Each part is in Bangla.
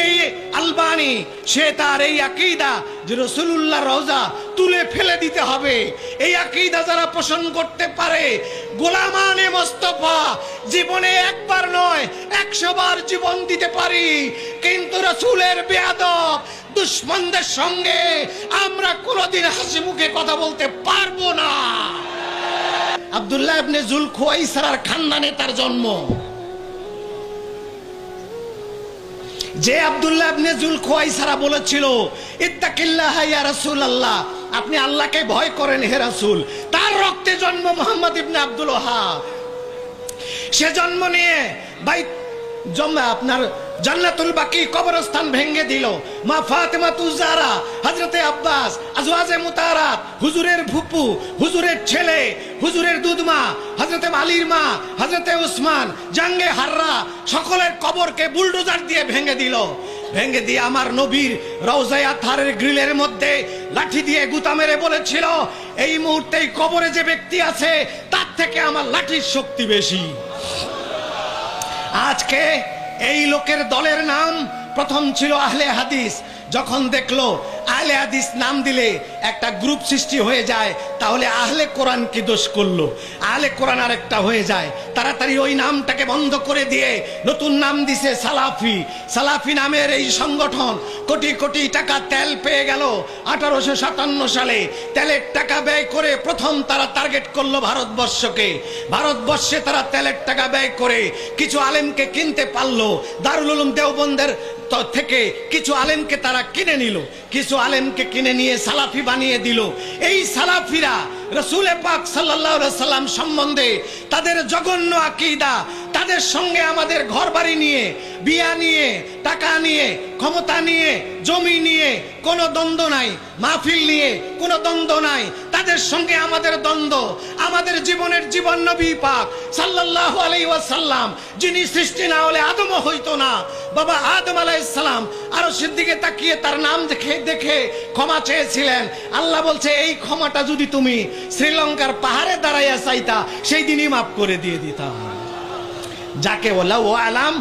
এই আলবানি, সে তার এই আকিদা যে রসুল্লাহ রওজা তুলে ফেলে দিতে হবে। এই আকিদা যারা পোষণ করতে পারে, গোলামানে মোস্তফা জীবনে একবার নয়, একশো বার জীবন দিতে পারি। কিন্তু রসুলের বেয়াদব দুশ্মনদের সঙ্গে আমরা কোনোদিন হাসি মুখে কথা বলতে পারব না। আব্দুল্লাহ ইবনে জুল খোয়াইসারার খানদানে তার জন্ম। যে আব্দুল্লাহ ইবনে জুল খোয়াইসারা বলেছিল, ইত্তাকিল্লাহ ইয়া রাসূলুল্লাহ, আপনি আল্লাহকে ভয় করেন হে রাসূল। তার রক্তে জন্ম মোহাম্মদ ইবনে আব্দুল ওহাব। সে জন্ম নিয়ে বাই জন্মে আপনার জান্নাতুল বাকি কবরস্থান ভেঙে দিল। মা ফাতেমা তুজারা হজরতে আব্বাস, আজওয়াজে মুতারাত, হুজুরের ফুপু, হুজুরের ছেলে, হুজুরের দুধমা হজরতে আলীর মা হজরতে উসমান, জাঙ্গে হাররা, সকলের কবরকে বুলডোজার দিয়ে ভেঙে দিল। ভেঙে দিয়ে আমার নবীর রওজায়া থারের গ্রিলের মধ্যে লাঠি দিয়ে গুতা মেরে বলেছিল, এই মুহূর্তে কবরে যে ব্যক্তি আছে, তার থেকে আমার লাঠির শক্তি বেশি। আজকে এই লোকের দলের নাম প্রথম ছিল আহলে হাদিস। যখন দেখল আহলে হাদিস নাম দিলে একটা গ্রুপ সৃষ্টি হয়ে যায়, তাহলে আহলে কোরআন কি দোষ করল? আহলে কোরআন আর একটা হয়ে যায়। তাড়াতাড়ি ওই নামটাকে বন্ধ করে দিয়ে নতুন নাম দিছে সালাফি। সালাফি নামের এই সংগঠন কোটি কোটি টাকা তেল পেয়ে গেল আঠারোশো সাতান্ন সালে। তেলের টাকা ব্যয় করে প্রথম তারা টার্গেট করল ভারতবর্ষকে। ভারতবর্ষে তারা তেলের টাকা ব্যয় করে কিছু আলেমকে কিনতে পারল। দারুল উলুম দেওবন্দের থেকে কিছু আলেমকে তারা কিনে নিল। কিছু আলেমকে কিনে নিয়ে সালাফি বানিয়ে দিল। এই সালাফিরা রসুল পাক সাল্লাহ সাল্লাম সম্বন্ধে তাদের জঘন্য আকিদা, তাদের সঙ্গে আমাদের ঘর বাড়ি নিয়ে, বিয়া নিয়ে, টাকা নিয়ে, ক্ষমতা নিয়ে, জমি নিয়ে কোনো দ্বন্দ্ব নাই, মাহফিল নিয়ে কোনো দ্বন্দ্ব নাই। তাদের সঙ্গে আমাদের দ্বন্দ্ব, আমাদের জীবনের জীবন নবী পাক সাল্লাল্লাহু আলাইহি ওয়াসাল্লাম, যিনি সৃষ্টি না হলে আদমও হইতো না। বাবা আদম আলাইহিস সালাম আরও সিদ্দিকে তাকিয়ে তার নাম দেখে দেখে ক্ষমা চেয়েছিলেন। আল্লাহ বলছে, এই ক্ষমাটা যদি তুমি শ্রীলঙ্কার পাহাড়ে দাঁড়াইয়া চাইতা, সেই দিনই মাফ করে দিয়ে দিতাম। যাকে ওলা ও আলাম,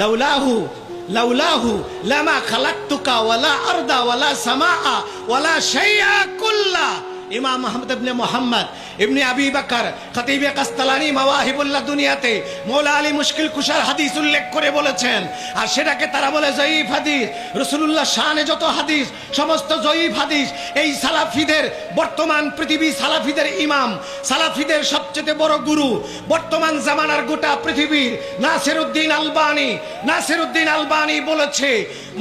লাউলাহু লাউলাহু লামা খালাকতুকা ওয়ালা আরদা ওয়ালা সামাআ ওয়ালা শাইআ কুল্লা। ইমাম আহমদ ইবনে মোহাম্মদ, ইবনে আবি বকর, খতিবে কাস্তালানি মাওয়াহিবুল্লাহ দুনিয়াতে মৌলা আলী মুশকিল কুশার হাদিস উল্লেখ করে বলেছেন, আর সেটাকে তারা বলে জয়ীফ হাদিস। রসুলুল্লাহ শানে যত হাদিস, সমস্ত জয়ীফ হাদিস, এই সালাফিদের, বর্তমান পৃথিবী সালাফিদের ইমাম, সালাফিদের সবচেয়ে বড় গুরু, বর্তমান জামানার গোটা পৃথিবীর নাসিরউদ্দিন আলবানি নাসিরউদ্দিন আলবানি বলেছে,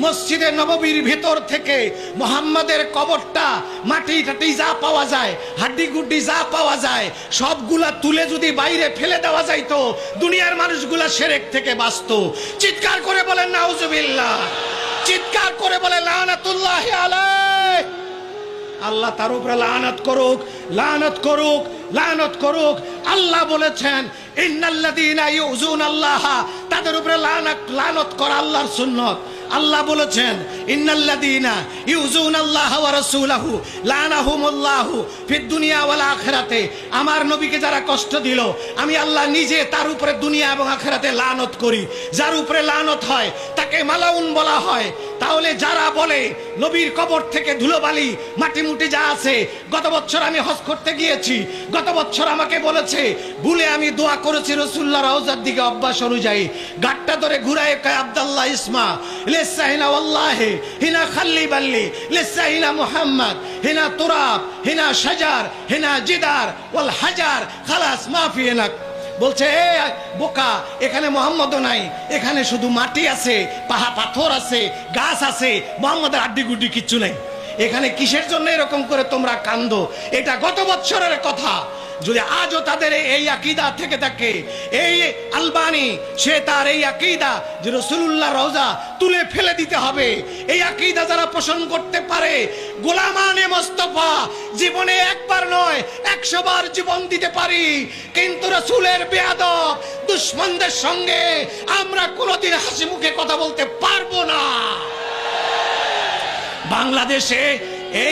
মসজিদে নববীর ভিতর থেকে মোহাম্মদের কবরটা মাটি টাটি যা পাওয়া যায় হাড্ডি গুড্ডি যা পাওয়া যায়, সবগুলা তুলে যদি বাইরে ফেলে দেওয়া যাইতো, দুনিয়ার মানুষগুলা সেরেক থেকে বাঁচত। চিৎকার করে বলেন, নাউজুবিল্লাহ। চিৎকার করে বলে, লানাতুল্লাহ আলাইহ। আল্লাহ তার উপরে লানত করুক লানত করুক লানত করুক। আল্লাহ বলেছেন, ইন্নাল্লাযীনা ইউযুন আল্লাহ তাদের উপরে লানত করা আল্লাহর সুন্নত। আল্লাহ বলেছেন ইন্নাল্লাদিনা ইউজুন আল্লাহ ওয়া রাসূলাহু, লানাহুমুল্লাহু ফিদ দুনিয়া ওয়াল আখিরাতে। আমার নবীকে যারা কষ্ট দিল, আমি আল্লাহ নিজে তার উপরে দুনিয়া এবং আখিরাতে লানত করি। যার উপরে লানত হয়, তাকে মালাউন বলা হয়। তাহলে যারা বলে নবীর কবর থেকে ধুলোবালি মাটি মুটি যা আছে, গত বছর আমি হজ করতে গিয়েছি, গত বছর আমাকে বলেছে, ভুলে আমি দোয়া করেছি রসুল্লাহ রওজার দিকে অভ্যাস অনুযায়ী। গাটটা ধরে ঘুরায় কয়, আব্দাল্লাহ ইসমা লেসা হিনা ওয়াল্লাহে, হিনা খাল্লি বাল্লি লেসা হিনা মুহাম্মদ, হিনা তুরাব, হিনা সাজার হিনা জিদার, ওয়াল হাজার, খালাস মাফি হেনাক বলছে, এ বোকা, এখানে মোহাম্মদও নাই, এখানে শুধু মাটি আছে, পাহা পাথর আছে, গাছ আছে, মোহাম্মদের আড্ডি গুড্ডি কিচ্ছু নেই। এখানে কিসের জন্য এরকম করে তোমরা কান্দো? এটা গত বৎসরের কথা। যদি আজও তাদের এই আকিদা থেকে থাকে এই আলবানি, সে তার এই আকিদা যে রসুল্লাহ রওজা তুলে ফেলে দিতে হবে। এই আকিদা যারা পোষণ করতে পারে গোলামানে মোস্তফা জীবনে একবার নয়, একশো বার জীবন দিতে পারি। কিন্তু রসুলের বেয়াদব দুশ্মনদের সঙ্গে আমরা কোনোদিন হাসি মুখে কথা বলতে পারব না। বাংলাদেশে এই